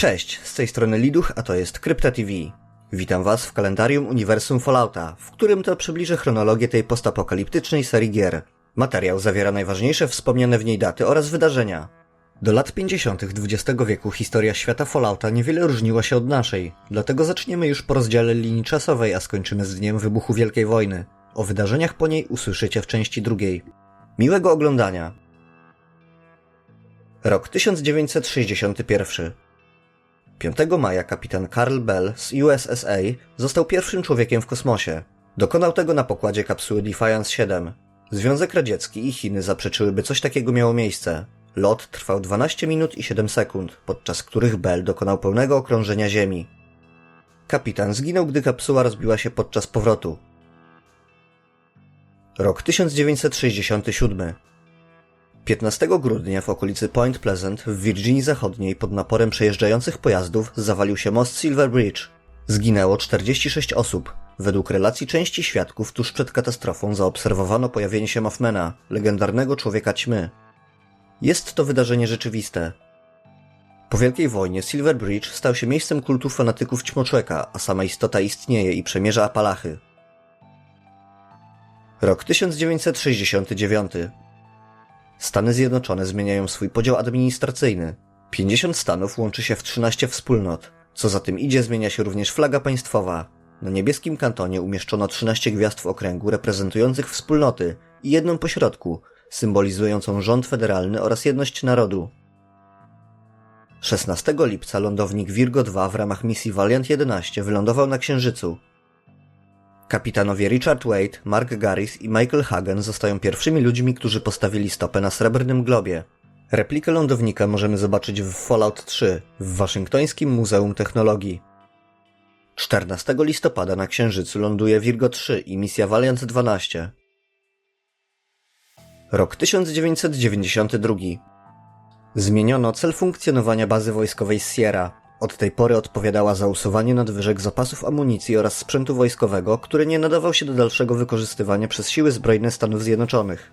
Cześć, z tej strony Liduch, a to jest Krypta TV. Witam Was w kalendarium Uniwersum Fallouta, w którym to przybliżę chronologię tej postapokaliptycznej serii gier. Materiał zawiera najważniejsze wspomniane w niej daty oraz wydarzenia. Do lat 50. XX wieku historia świata Fallouta niewiele różniła się od naszej, dlatego zaczniemy już po rozdziale linii czasowej, a skończymy z dniem wybuchu Wielkiej Wojny. O wydarzeniach po niej usłyszycie w części drugiej. Miłego oglądania! Rok 1961 5 maja kapitan Karl Bell z USSA został pierwszym człowiekiem w kosmosie. Dokonał tego na pokładzie kapsuły Defiance 7. Związek Radziecki i Chiny zaprzeczyły, by coś takiego miało miejsce. Lot trwał 12 minut i 7 sekund, podczas których Bell dokonał pełnego okrążenia Ziemi. Kapitan zginął, gdy kapsuła rozbiła się podczas powrotu. Rok 1967 15 grudnia w okolicy Point Pleasant w Virginii Zachodniej pod naporem przejeżdżających pojazdów zawalił się most Silver Bridge. Zginęło 46 osób. Według relacji części świadków tuż przed katastrofą zaobserwowano pojawienie się Mothmana, legendarnego człowieka ćmy. Jest to wydarzenie rzeczywiste. Po Wielkiej Wojnie Silver Bridge stał się miejscem kultu fanatyków ćmoczłeka, a sama istota istnieje i przemierza Apalachy. Rok 1969 Stany Zjednoczone zmieniają swój podział administracyjny. 50 stanów łączy się w 13 wspólnot. Co za tym idzie, zmienia się również flaga państwowa. Na niebieskim kantonie umieszczono 13 gwiazd w okręgu reprezentujących wspólnoty i jedną pośrodku, symbolizującą rząd federalny oraz jedność narodu. 16 lipca lądownik Virgo 2 w ramach misji Valiant 11 wylądował na Księżycu. Kapitanowie Richard Wade, Mark Garris i Michael Hagen zostają pierwszymi ludźmi, którzy postawili stopę na srebrnym globie. Replikę lądownika możemy zobaczyć w Fallout 3 w Waszyngtońskim Muzeum Technologii. 14 listopada na Księżycu ląduje Virgo 3 i misja Valiant 12. Rok 1992. Zmieniono cel funkcjonowania bazy wojskowej Sierra. Od tej pory odpowiadała za usuwanie nadwyżek zapasów amunicji oraz sprzętu wojskowego, który nie nadawał się do dalszego wykorzystywania przez siły zbrojne Stanów Zjednoczonych.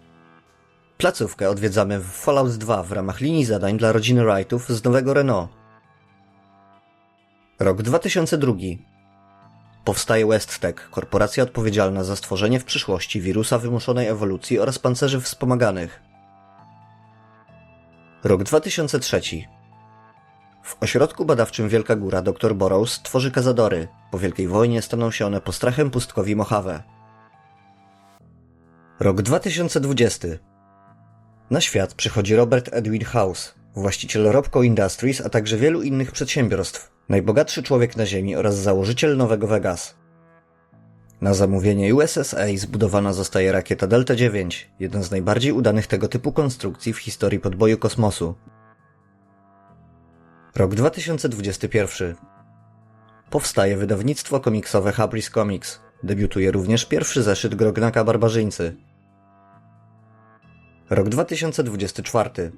Placówkę odwiedzamy w Fallout 2 w ramach linii zadań dla rodziny Wrightów z nowego Renault. Rok 2002. Powstaje WestTech, korporacja odpowiedzialna za stworzenie w przyszłości wirusa wymuszonej ewolucji oraz pancerzy wspomaganych. Rok 2003. W ośrodku badawczym Wielka Góra dr Burroughs tworzy kazadory. Po Wielkiej Wojnie staną się one postrachem pustkowi Mojave. Rok 2020. Na świat przychodzi Robert Edwin House, właściciel Robco Industries, a także wielu innych przedsiębiorstw, najbogatszy człowiek na Ziemi oraz założyciel Nowego Vegas. Na zamówienie USSA zbudowana zostaje rakieta Delta IX, jedna z najbardziej udanych tego typu konstrukcji w historii podboju kosmosu. Rok 2021. Powstaje wydawnictwo komiksowe Hubris Comics. Debiutuje również pierwszy zeszyt Grognaka Barbarzyńcy. Rok 2024.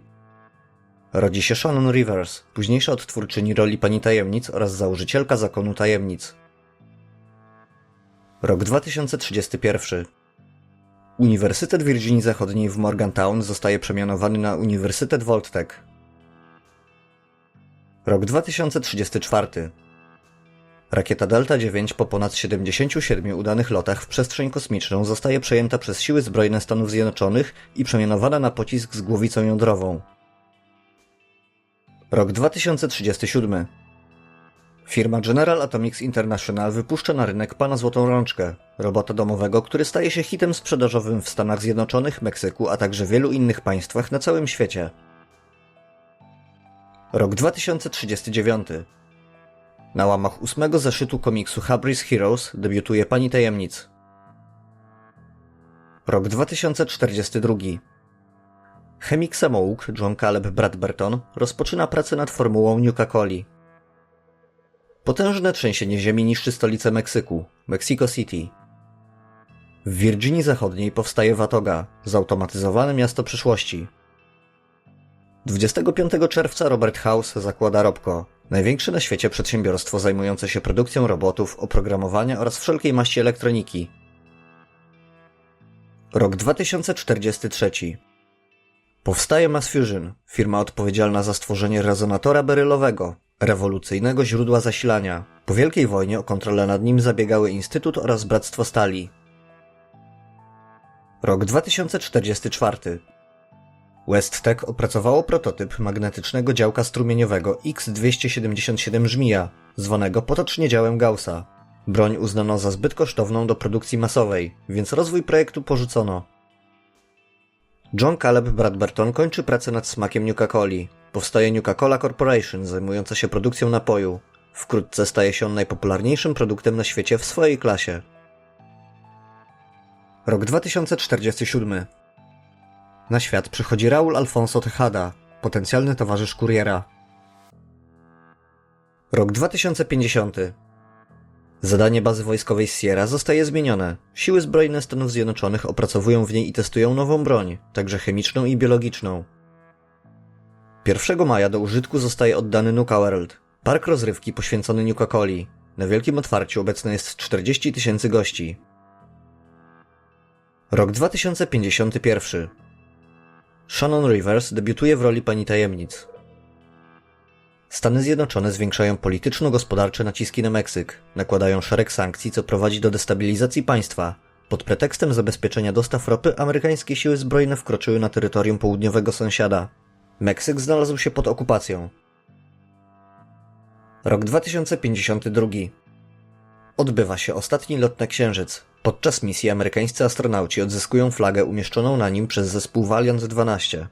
Rodzi się Shannon Rivers, późniejsza odtwórczyni roli Pani Tajemnic oraz założycielka Zakonu Tajemnic. Rok 2031. Uniwersytet Virginii Zachodniej w Morgantown zostaje przemianowany na Uniwersytet Voltech. Rok 2034. Rakieta Delta IX po ponad 77 udanych lotach w przestrzeń kosmiczną zostaje przejęta przez siły zbrojne Stanów Zjednoczonych i przemianowana na pocisk z głowicą jądrową. Rok 2037. Firma General Atomics International wypuszcza na rynek Pana Złotą Rączkę, robota domowego, który staje się hitem sprzedażowym w Stanach Zjednoczonych, Meksyku, a także wielu innych państwach na całym świecie. Rok 2039. Na łamach ósmego zeszytu komiksu Hubris Heroes debiutuje Pani Tajemnic. Rok 2042. Chemik samouk John Caleb Bradberton rozpoczyna pracę nad formułą Nuka-Coli. Potężne trzęsienie ziemi niszczy stolicę Meksyku, Mexico City. W Virginii Zachodniej powstaje Watoga, zautomatyzowane miasto przyszłości. 25 czerwca Robert House zakłada Robco, największe na świecie przedsiębiorstwo zajmujące się produkcją robotów, oprogramowania oraz wszelkiej maści elektroniki. Rok 2043. Powstaje Mass Fusion, firma odpowiedzialna za stworzenie rezonatora berylowego, rewolucyjnego źródła zasilania. Po Wielkiej Wojnie o kontrolę nad nim zabiegały Instytut oraz Bractwo Stali. Rok 2044. WestTech opracowało prototyp magnetycznego działka strumieniowego X277 Żmija, zwanego potocznie działem Gaussa. Broń uznano za zbyt kosztowną do produkcji masowej, więc rozwój projektu porzucono. John Caleb Bradberton kończy pracę nad smakiem Nuka-Coli. Powstaje Nuka-Cola Corporation zajmująca się produkcją napoju. Wkrótce staje się on najpopularniejszym produktem na świecie w swojej klasie. Rok 2047. Na świat przychodzi Raul Alfonso Tejada, potencjalny towarzysz kuriera. Rok 2050. Zadanie bazy wojskowej Sierra zostaje zmienione. Siły zbrojne Stanów Zjednoczonych opracowują w niej i testują nową broń, także chemiczną i biologiczną. 1 maja do użytku zostaje oddany Nuka World, park rozrywki poświęcony Nuka-Coli. Na wielkim otwarciu obecne jest 40 tysięcy gości. Rok 2051. Shannon Rivers debiutuje w roli pani tajemnic. Stany Zjednoczone zwiększają polityczno-gospodarcze naciski na Meksyk, nakładają szereg sankcji, co prowadzi do destabilizacji państwa. Pod pretekstem zabezpieczenia dostaw ropy amerykańskie siły zbrojne wkroczyły na terytorium południowego sąsiada. Meksyk znalazł się pod okupacją. Rok 2052. Odbywa się ostatni lot na Księżyc. Podczas misji amerykańscy astronauci odzyskują flagę umieszczoną na nim przez zespół Valiant 12.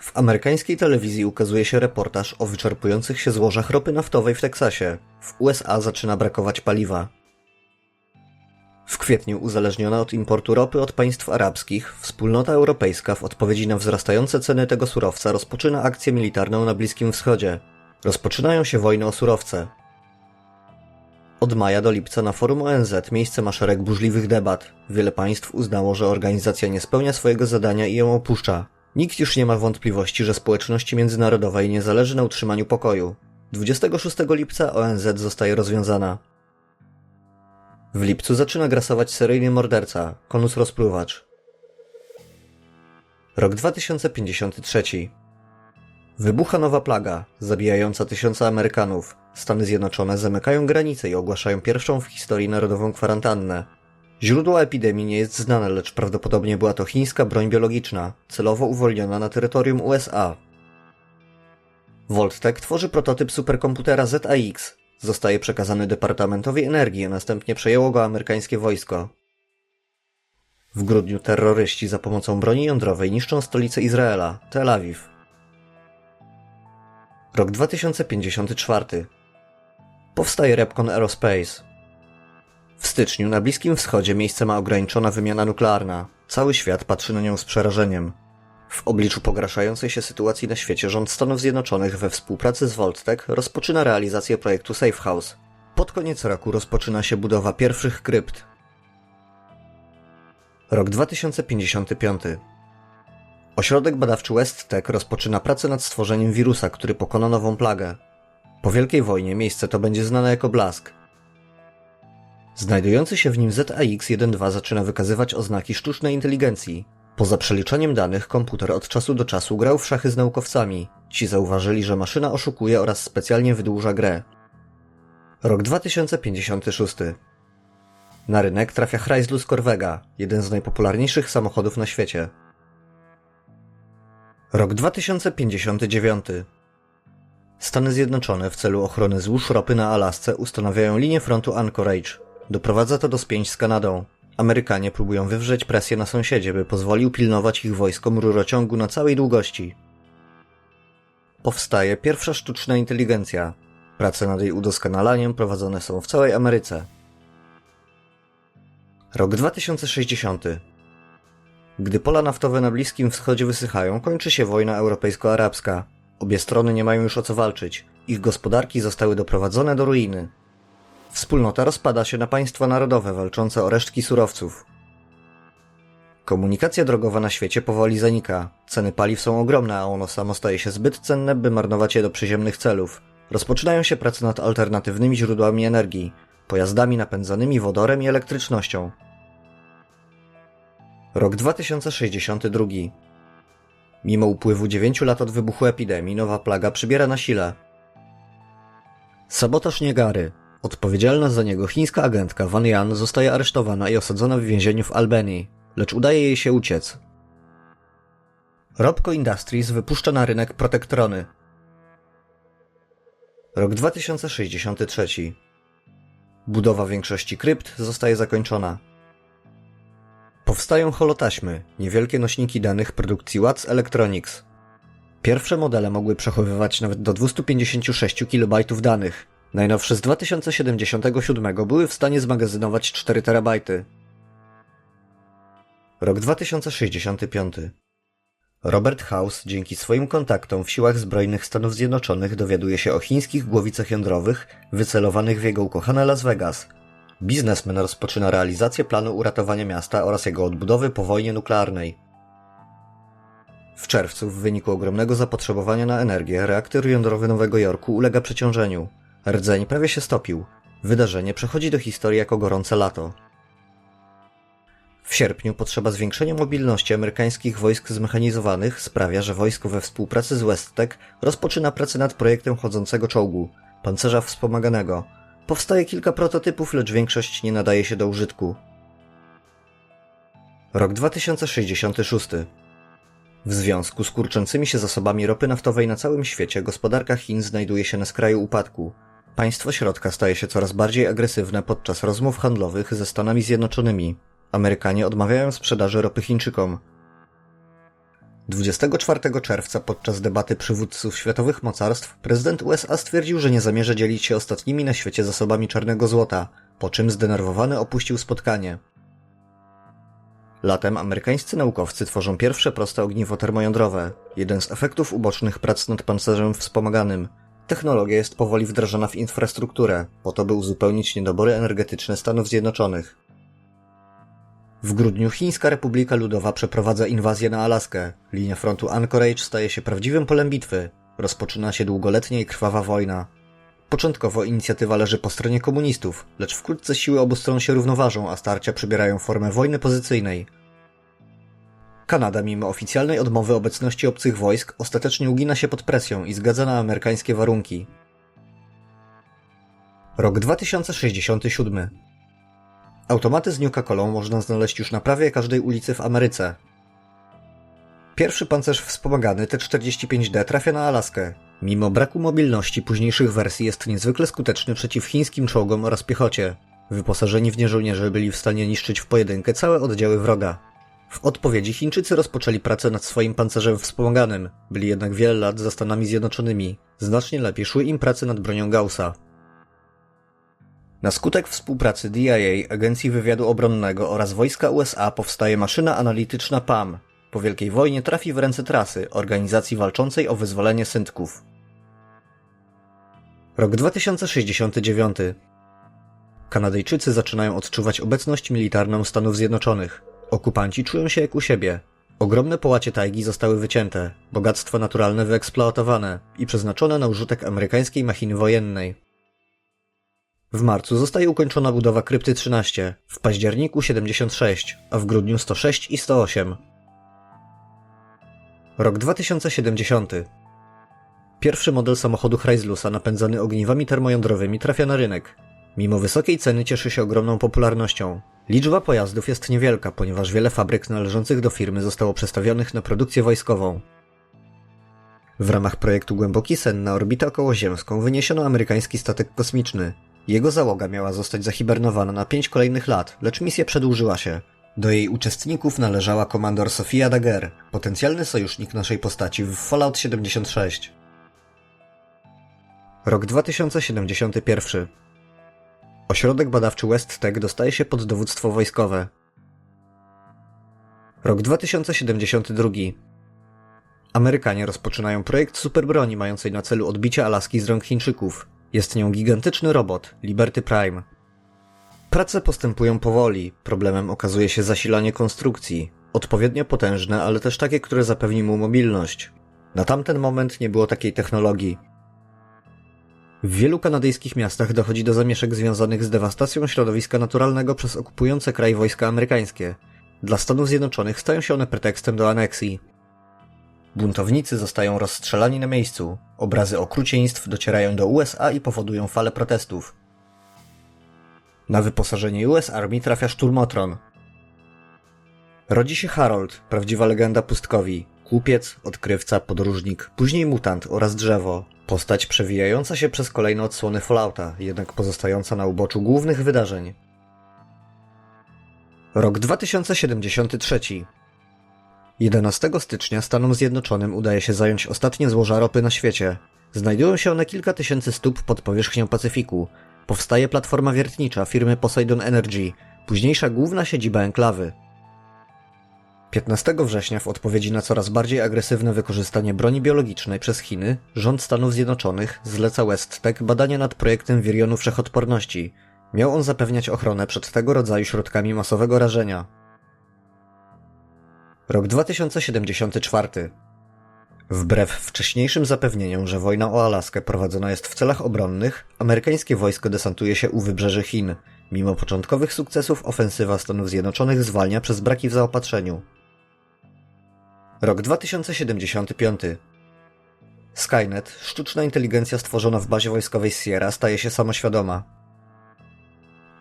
W amerykańskiej telewizji ukazuje się reportaż o wyczerpujących się złożach ropy naftowej w Teksasie. W USA zaczyna brakować paliwa. W kwietniu uzależniona od importu ropy od państw arabskich, wspólnota europejska w odpowiedzi na wzrastające ceny tego surowca rozpoczyna akcję militarną na Bliskim Wschodzie. Rozpoczynają się wojny o surowce. Od maja do lipca na forum ONZ miejsce ma szereg burzliwych debat. Wiele państw uznało, że organizacja nie spełnia swojego zadania i ją opuszcza. Nikt już nie ma wątpliwości, że społeczności międzynarodowej nie zależy na utrzymaniu pokoju. 26 lipca ONZ zostaje rozwiązana. W lipcu zaczyna grasować seryjny morderca, konus rozpruwacz. Rok 2053. Wybucha nowa plaga, zabijająca tysiące Amerykanów. Stany Zjednoczone zamykają granice i ogłaszają pierwszą w historii narodową kwarantannę. Źródło epidemii nie jest znane, lecz prawdopodobnie była to chińska broń biologiczna, celowo uwolniona na terytorium USA. Voltec tworzy prototyp superkomputera ZAX. Zostaje przekazany Departamentowi Energii, a następnie przejęło go amerykańskie wojsko. W grudniu terroryści za pomocą broni jądrowej niszczą stolicę Izraela, Tel Awiw. Rok 2054. Powstaje Repcon Aerospace. W styczniu na Bliskim Wschodzie miejsce ma ograniczona wymiana nuklearna. Cały świat patrzy na nią z przerażeniem. W obliczu pogarszającej się sytuacji na świecie rząd Stanów Zjednoczonych we współpracy z Voltec rozpoczyna realizację projektu Safe House. Pod koniec roku rozpoczyna się budowa pierwszych krypt. Rok 2055. Ośrodek badawczy WestTech rozpoczyna pracę nad stworzeniem wirusa, który pokona nową plagę. Po Wielkiej Wojnie miejsce to będzie znane jako Blask. Znajdujący się w nim ZAX-1.2 zaczyna wykazywać oznaki sztucznej inteligencji. Poza przeliczaniem danych, komputer od czasu do czasu grał w szachy z naukowcami. Ci zauważyli, że maszyna oszukuje oraz specjalnie wydłuża grę. Rok 2056. Na rynek trafia Chrysler Corvega, jeden z najpopularniejszych samochodów na świecie. Rok 2059. Stany Zjednoczone w celu ochrony złóż ropy na Alasce ustanawiają linię frontu Anchorage. Doprowadza to do spięć z Kanadą. Amerykanie próbują wywrzeć presję na sąsiedzie, by pozwolił pilnować ich wojskom rurociągu na całej długości. Powstaje pierwsza sztuczna inteligencja. Prace nad jej udoskonalaniem prowadzone są w całej Ameryce. Rok 2060. Gdy pola naftowe na Bliskim Wschodzie wysychają, kończy się wojna europejsko-arabska. Obie strony nie mają już o co walczyć. Ich gospodarki zostały doprowadzone do ruiny. Wspólnota rozpada się na państwa narodowe walczące o resztki surowców. Komunikacja drogowa na świecie powoli zanika. Ceny paliw są ogromne, a ono samo staje się zbyt cenne, by marnować je do przyziemnych celów. Rozpoczynają się prace nad alternatywnymi źródłami energii, pojazdami napędzanymi wodorem i elektrycznością. Rok 2062. Mimo upływu 9 lat od wybuchu epidemii, nowa plaga przybiera na sile. Sabotaż Niagary. Odpowiedzialna za niego chińska agentka Van Yan zostaje aresztowana i osadzona w więzieniu w Albanii, lecz udaje jej się uciec. Robco Industries wypuszcza na rynek protektrony. Rok 2063. Budowa większości krypt zostaje zakończona. Powstają holotaśmy, niewielkie nośniki danych produkcji Watts Electronics. Pierwsze modele mogły przechowywać nawet do 256 KB danych. Najnowsze z 2077 były w stanie zmagazynować 4 TB. Rok 2065. Robert House dzięki swoim kontaktom w siłach zbrojnych Stanów Zjednoczonych dowiaduje się o chińskich głowicach jądrowych wycelowanych w jego ukochane Las Vegas. Biznesmen rozpoczyna realizację planu uratowania miasta oraz jego odbudowy po wojnie nuklearnej. W czerwcu, w wyniku ogromnego zapotrzebowania na energię, reaktor jądrowy Nowego Jorku ulega przeciążeniu. Rdzeń prawie się stopił. Wydarzenie przechodzi do historii jako gorące lato. W sierpniu potrzeba zwiększenia mobilności amerykańskich wojsk zmechanizowanych sprawia, że wojsko we współpracy z Westtech rozpoczyna pracę nad projektem chodzącego czołgu, pancerza wspomaganego. Powstaje kilka prototypów, lecz większość nie nadaje się do użytku. Rok 2066. W związku z kurczącymi się zasobami ropy naftowej na całym świecie gospodarka Chin znajduje się na skraju upadku. Państwo środka staje się coraz bardziej agresywne podczas rozmów handlowych ze Stanami Zjednoczonymi. Amerykanie odmawiają sprzedaży ropy Chińczykom. 24 czerwca podczas debaty przywódców światowych mocarstw prezydent USA stwierdził, że nie zamierza dzielić się ostatnimi na świecie zasobami czarnego złota, po czym zdenerwowany opuścił spotkanie. Latem amerykańscy naukowcy tworzą pierwsze proste ogniwo termojądrowe, jeden z efektów ubocznych prac nad pancerzem wspomaganym. Technologia jest powoli wdrażana w infrastrukturę, po to by uzupełnić niedobory energetyczne Stanów Zjednoczonych. W grudniu Chińska Republika Ludowa przeprowadza inwazję na Alaskę. Linia frontu Anchorage staje się prawdziwym polem bitwy. Rozpoczyna się długoletnia i krwawa wojna. Początkowo inicjatywa leży po stronie komunistów, lecz wkrótce siły obu stron się równoważą, a starcia przybierają formę wojny pozycyjnej. Kanada, mimo oficjalnej odmowy obecności obcych wojsk, ostatecznie ugina się pod presją i zgadza na amerykańskie warunki. Rok 2067. Automaty z Nuka-Colą można znaleźć już na prawie każdej ulicy w Ameryce. Pierwszy pancerz wspomagany T-45D trafia na Alaskę. Mimo braku mobilności późniejszych wersji jest niezwykle skuteczny przeciw chińskim czołgom oraz piechocie. Wyposażeni w nie żołnierze byli w stanie niszczyć w pojedynkę całe oddziały wroga. W odpowiedzi Chińczycy rozpoczęli pracę nad swoim pancerzem wspomaganym, byli jednak wiele lat za Stanami Zjednoczonymi. Znacznie lepiej szły im prace nad bronią Gaussa. Na skutek współpracy DIA, Agencji Wywiadu Obronnego oraz wojska USA powstaje maszyna analityczna PAM. Po Wielkiej Wojnie trafi w ręce Trasy, organizacji walczącej o wyzwolenie syntków. Rok 2069. Kanadyjczycy zaczynają odczuwać obecność militarną Stanów Zjednoczonych. Okupanci czują się jak u siebie. Ogromne połacie tajgi zostały wycięte, bogactwa naturalne wyeksploatowane i przeznaczone na użytek amerykańskiej machiny wojennej. W marcu zostaje ukończona budowa krypty 13, w październiku 76, a w grudniu 106 i 108. Rok 2070. Pierwszy model samochodu Chryslusa napędzany ogniwami termojądrowymi trafia na rynek. Mimo wysokiej ceny cieszy się ogromną popularnością. Liczba pojazdów jest niewielka, ponieważ wiele fabryk należących do firmy zostało przestawionych na produkcję wojskową. W ramach projektu Głęboki Sen na orbitę okołoziemską wyniesiono amerykański statek kosmiczny. Jego załoga miała zostać zahibernowana na pięć kolejnych lat, lecz misja przedłużyła się. Do jej uczestników należała komandor Sofia Daguerre, potencjalny sojusznik naszej postaci w Fallout 76. Rok 2071. Ośrodek badawczy West Tech dostaje się pod dowództwo wojskowe. Rok 2072. Amerykanie rozpoczynają projekt superbroni mającej na celu odbicie Alaski z rąk Chińczyków. Jest nią gigantyczny robot, Liberty Prime. Prace postępują powoli, problemem okazuje się zasilanie konstrukcji. Odpowiednio potężne, ale też takie, które zapewni mu mobilność. Na tamten moment nie było takiej technologii. W wielu kanadyjskich miastach dochodzi do zamieszek związanych z dewastacją środowiska naturalnego przez okupujące kraj wojska amerykańskie. Dla Stanów Zjednoczonych stają się one pretekstem do aneksji. Buntownicy zostają rozstrzelani na miejscu. Obrazy okrucieństw docierają do USA i powodują falę protestów. Na wyposażenie US Army trafia szturmotron. Rodzi się Harold, prawdziwa legenda pustkowi. Kupiec, odkrywca, podróżnik, później mutant oraz drzewo. Postać przewijająca się przez kolejne odsłony Fallouta, jednak pozostająca na uboczu głównych wydarzeń. Rok 2073 11 stycznia Stanom Zjednoczonym udaje się zająć ostatnie złoża ropy na świecie. Znajdują się one kilka tysięcy stóp pod powierzchnią Pacyfiku. Powstaje platforma wiertnicza firmy Poseidon Energy, późniejsza główna siedziba enklawy. 15 września w odpowiedzi na coraz bardziej agresywne wykorzystanie broni biologicznej przez Chiny, rząd Stanów Zjednoczonych zleca WestTech badania nad projektem wirionu wszechodporności. Miał on zapewniać ochronę przed tego rodzaju środkami masowego rażenia. Rok 2074. Wbrew wcześniejszym zapewnieniom, że wojna o Alaskę prowadzona jest w celach obronnych, amerykańskie wojsko desantuje się u wybrzeży Chin. Mimo początkowych sukcesów ofensywa Stanów Zjednoczonych zwalnia przez braki w zaopatrzeniu. Rok 2075. Skynet, sztuczna inteligencja stworzona w bazie wojskowej Sierra, staje się samoświadoma.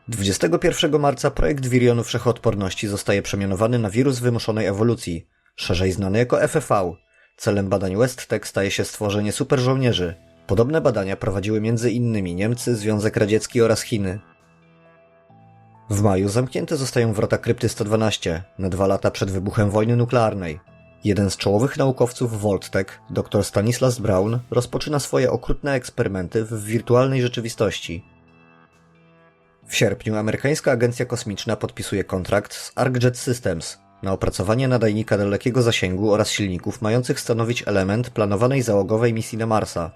21 marca projekt wirionu wszechodporności zostaje przemianowany na wirus wymuszonej ewolucji, szerzej znany jako FFV. Celem badań WestTech staje się stworzenie superżołnierzy. Podobne badania prowadziły m.in. Niemcy, Związek Radziecki oraz Chiny. W maju zamknięte zostają wrota krypty 112, na dwa lata przed wybuchem wojny nuklearnej. Jeden z czołowych naukowców Voltech, dr Stanislas Braun, rozpoczyna swoje okrutne eksperymenty w wirtualnej rzeczywistości. W sierpniu amerykańska agencja kosmiczna podpisuje kontrakt z ArcJet Systems na opracowanie nadajnika dalekiego zasięgu oraz silników mających stanowić element planowanej załogowej misji na Marsa.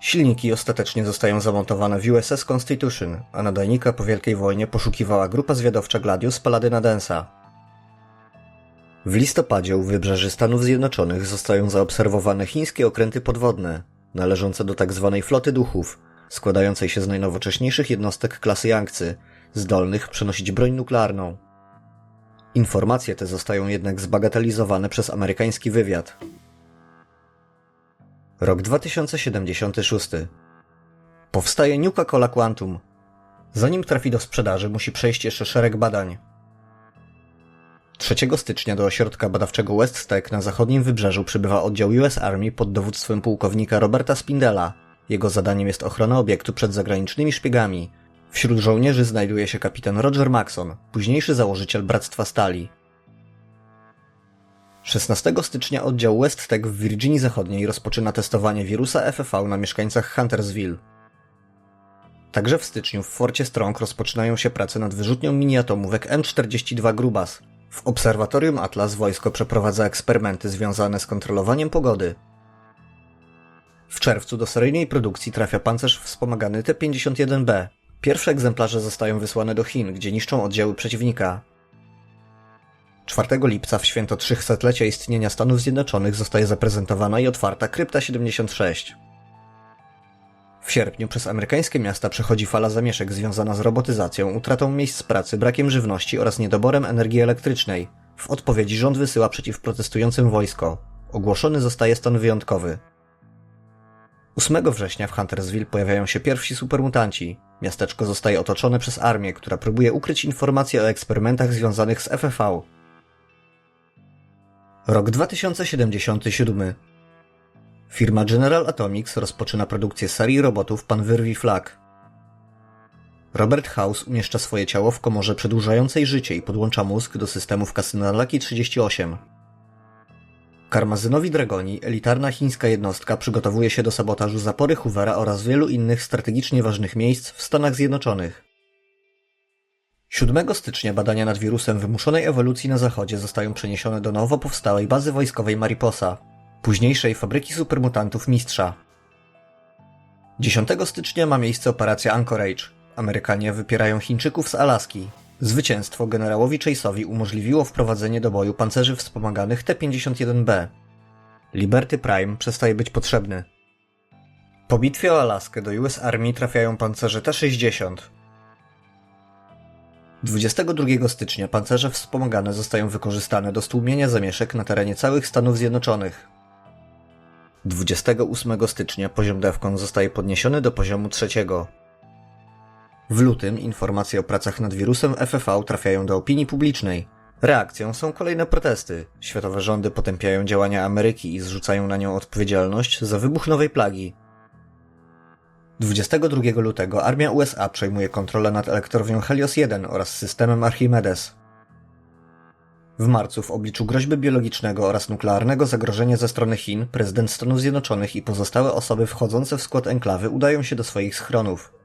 Silniki ostatecznie zostają zamontowane w USS Constitution, a nadajnika po Wielkiej Wojnie poszukiwała grupa zwiadowcza Gladius Paladyna Densa. W listopadzie u wybrzeży Stanów Zjednoczonych zostają zaobserwowane chińskie okręty podwodne, należące do tzw. Tak floty duchów, składającej się z najnowocześniejszych jednostek klasy Yangtze, zdolnych przenosić broń nuklearną. Informacje te zostają jednak zbagatelizowane przez amerykański wywiad. Rok 2076. Powstaje Nuka Cola Quantum. Zanim trafi do sprzedaży, musi przejść jeszcze szereg badań. 3 stycznia do ośrodka badawczego WestTech na zachodnim wybrzeżu przybywa oddział US Army pod dowództwem pułkownika Roberta Spindela. Jego zadaniem jest ochrona obiektu przed zagranicznymi szpiegami. Wśród żołnierzy znajduje się kapitan Roger Maxon, późniejszy założyciel Bractwa Stali. 16 stycznia oddział WestTech w Virginii Zachodniej rozpoczyna testowanie wirusa FFV na mieszkańcach Huntersville. Także w styczniu w Forcie Strong rozpoczynają się prace nad wyrzutnią miniatomówek M42 Grubas. W obserwatorium Atlas wojsko przeprowadza eksperymenty związane z kontrolowaniem pogody. W czerwcu do seryjnej produkcji trafia pancerz wspomagany T-51B. Pierwsze egzemplarze zostają wysłane do Chin, gdzie niszczą oddziały przeciwnika. 4 lipca w święto 300-lecia istnienia Stanów Zjednoczonych zostaje zaprezentowana i otwarta Krypta 76. W sierpniu przez amerykańskie miasta przechodzi fala zamieszek związana z robotyzacją, utratą miejsc pracy, brakiem żywności oraz niedoborem energii elektrycznej. W odpowiedzi rząd wysyła przeciw protestującym wojsko. Ogłoszony zostaje stan wyjątkowy. 8 września w Huntersville pojawiają się pierwsi supermutanci. Miasteczko zostaje otoczone przez armię, która próbuje ukryć informacje o eksperymentach związanych z FFV. Rok 2077. Firma General Atomics rozpoczyna produkcję serii robotów Pan Wyrwi Flag. Robert House umieszcza swoje ciało w komorze przedłużającej życie i podłącza mózg do systemów kasyna Lucky 38. Karmazynowi Dragoni, elitarna chińska jednostka, przygotowuje się do sabotażu zapory Hoovera oraz wielu innych strategicznie ważnych miejsc w Stanach Zjednoczonych. 7 stycznia badania nad wirusem wymuszonej ewolucji na zachodzie zostają przeniesione do nowo powstałej bazy wojskowej Mariposa, późniejszej fabryki supermutantów Mistrza. 10 stycznia ma miejsce operacja Anchorage. Amerykanie wypierają Chińczyków z Alaski. Zwycięstwo generałowi Chase'owi umożliwiło wprowadzenie do boju pancerzy wspomaganych T-51B. Liberty Prime przestaje być potrzebny. Po bitwie o Alaskę do US Army trafiają pancerze T-60. 22 stycznia pancerze wspomagane zostają wykorzystane do stłumienia zamieszek na terenie całych Stanów Zjednoczonych. 28 stycznia poziom DEFCON zostaje podniesiony do poziomu trzeciego. W lutym informacje o pracach nad wirusem FFV trafiają do opinii publicznej. Reakcją są kolejne protesty. Światowe rządy potępiają działania Ameryki i zrzucają na nią odpowiedzialność za wybuch nowej plagi. 22 lutego armia USA przejmuje kontrolę nad elektrownią Helios 1 oraz systemem Archimedes. W marcu w obliczu groźby biologicznego oraz nuklearnego zagrożenia ze strony Chin, prezydent Stanów Zjednoczonych i pozostałe osoby wchodzące w skład enklawy udają się do swoich schronów.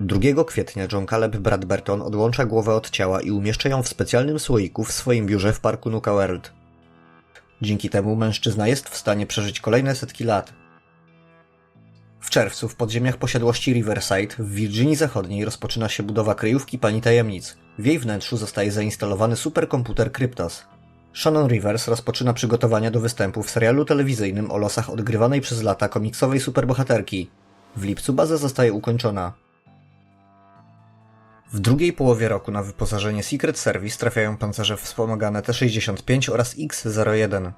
2 kwietnia John Caleb Bradberton odłącza głowę od ciała i umieszcza ją w specjalnym słoiku w swoim biurze w parku Nuka World. Dzięki temu mężczyzna jest w stanie przeżyć kolejne setki lat. W czerwcu w podziemiach posiadłości Riverside w Virginii Zachodniej rozpoczyna się budowa kryjówki Pani Tajemnic. W jej wnętrzu zostaje zainstalowany superkomputer Kryptos. Shannon Rivers rozpoczyna przygotowania do występu w serialu telewizyjnym o losach odgrywanej przez lata komiksowej superbohaterki. W lipcu baza zostaje ukończona. W drugiej połowie roku na wyposażenie Secret Service trafiają pancerze wspomagane T-65 oraz X-01.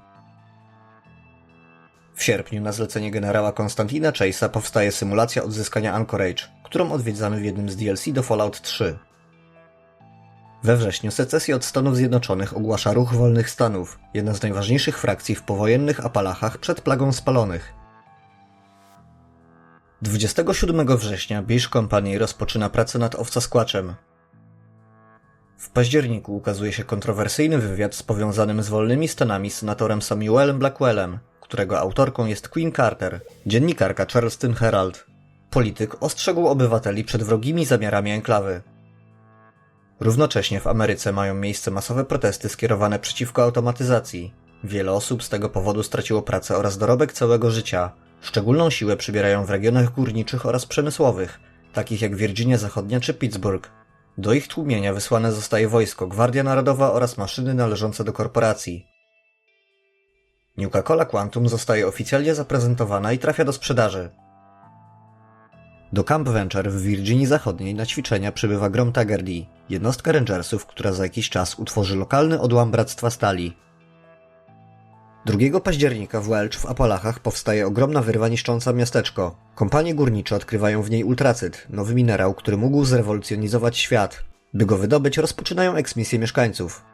W sierpniu na zlecenie generała Konstantina Chase'a powstaje symulacja odzyskania Anchorage, którą odwiedzamy w jednym z DLC do Fallout 3. We wrześniu secesję od Stanów Zjednoczonych ogłasza Ruch Wolnych Stanów, jedna z najważniejszych frakcji w powojennych Apalachach przed plagą spalonych. 27 września Bish Company rozpoczyna pracę nad Owca Squatchem. W październiku ukazuje się kontrowersyjny wywiad z powiązanym z wolnymi Stanami senatorem Samuelem Blackwellem, którego autorką jest Queen Carter, dziennikarka Charleston Herald. Polityk ostrzegł obywateli przed wrogimi zamiarami enklawy. Równocześnie w Ameryce mają miejsce masowe protesty skierowane przeciwko automatyzacji. Wiele osób z tego powodu straciło pracę oraz dorobek całego życia. Szczególną siłę przybierają w regionach górniczych oraz przemysłowych, takich jak Virginia Zachodnia czy Pittsburgh. Do ich tłumienia wysłane zostaje wojsko, Gwardia Narodowa oraz maszyny należące do korporacji. Nuka-Cola Quantum zostaje oficjalnie zaprezentowana i trafia do sprzedaży. Do Camp Venture w Virginii Zachodniej na ćwiczenia przybywa Grom Taggerty, jednostka Rangersów, która za jakiś czas utworzy lokalny odłam Bractwa Stali. 2 października w Welch w Apalachach powstaje ogromna wyrwa niszcząca miasteczko. Kompanie górnicze odkrywają w niej ultracyt, nowy minerał, który mógł zrewolucjonizować świat. By go wydobyć, rozpoczynają eksmisję mieszkańców.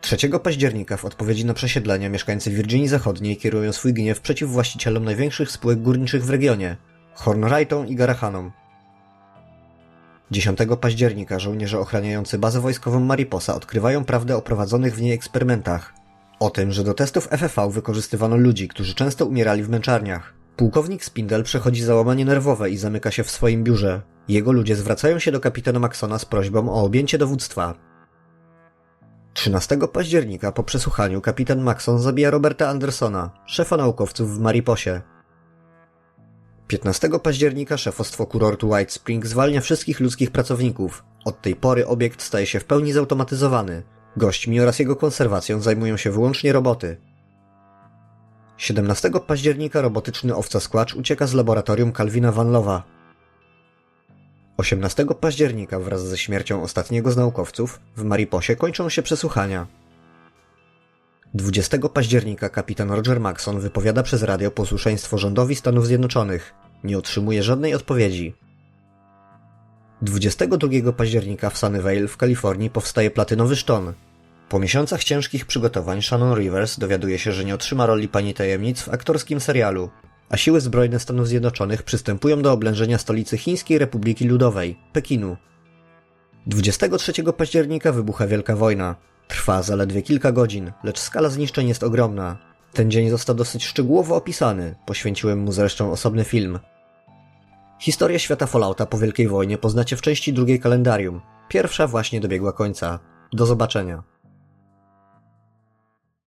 3 października w odpowiedzi na przesiedlenia mieszkańcy Virginii Zachodniej kierują swój gniew przeciw właścicielom największych spółek górniczych w regionie Hornwrightom i Garahanom. 10 października żołnierze ochraniający bazę wojskową Mariposa odkrywają prawdę o prowadzonych w niej eksperymentach. O tym, że do testów FFV wykorzystywano ludzi, którzy często umierali w męczarniach. Pułkownik Spindel przechodzi załamanie nerwowe i zamyka się w swoim biurze. Jego ludzie zwracają się do kapitana Maxona z prośbą o objęcie dowództwa. 13 października po przesłuchaniu kapitan Maxon zabija Roberta Andersona, szefa naukowców w Mariposie. 15 października szefostwo kurortu White Spring zwalnia wszystkich ludzkich pracowników. Od tej pory obiekt staje się w pełni zautomatyzowany. Gośćmi oraz jego konserwacją zajmują się wyłącznie roboty. 17 października robotyczny owca Squatch ucieka z laboratorium Calvina Vanlowa. 18 października wraz ze śmiercią ostatniego z naukowców w Mariposie kończą się przesłuchania. 20 października kapitan Roger Maxon wypowiada przez radio posłuszeństwo rządowi Stanów Zjednoczonych. Nie otrzymuje żadnej odpowiedzi. 22 października w Sunnyvale w Kalifornii powstaje platynowy szton. Po miesiącach ciężkich przygotowań Shannon Rivers dowiaduje się, że nie otrzyma roli pani tajemnic w aktorskim serialu, a siły zbrojne Stanów Zjednoczonych przystępują do oblężenia stolicy Chińskiej Republiki Ludowej, Pekinu. 23 października wybucha Wielka Wojna. Trwa zaledwie kilka godzin, lecz skala zniszczeń jest ogromna. Ten dzień został dosyć szczegółowo opisany, poświęciłem mu zresztą osobny film. Historię świata Fallouta po Wielkiej Wojnie poznacie w części drugiej kalendarium. Pierwsza właśnie dobiegła końca. Do zobaczenia.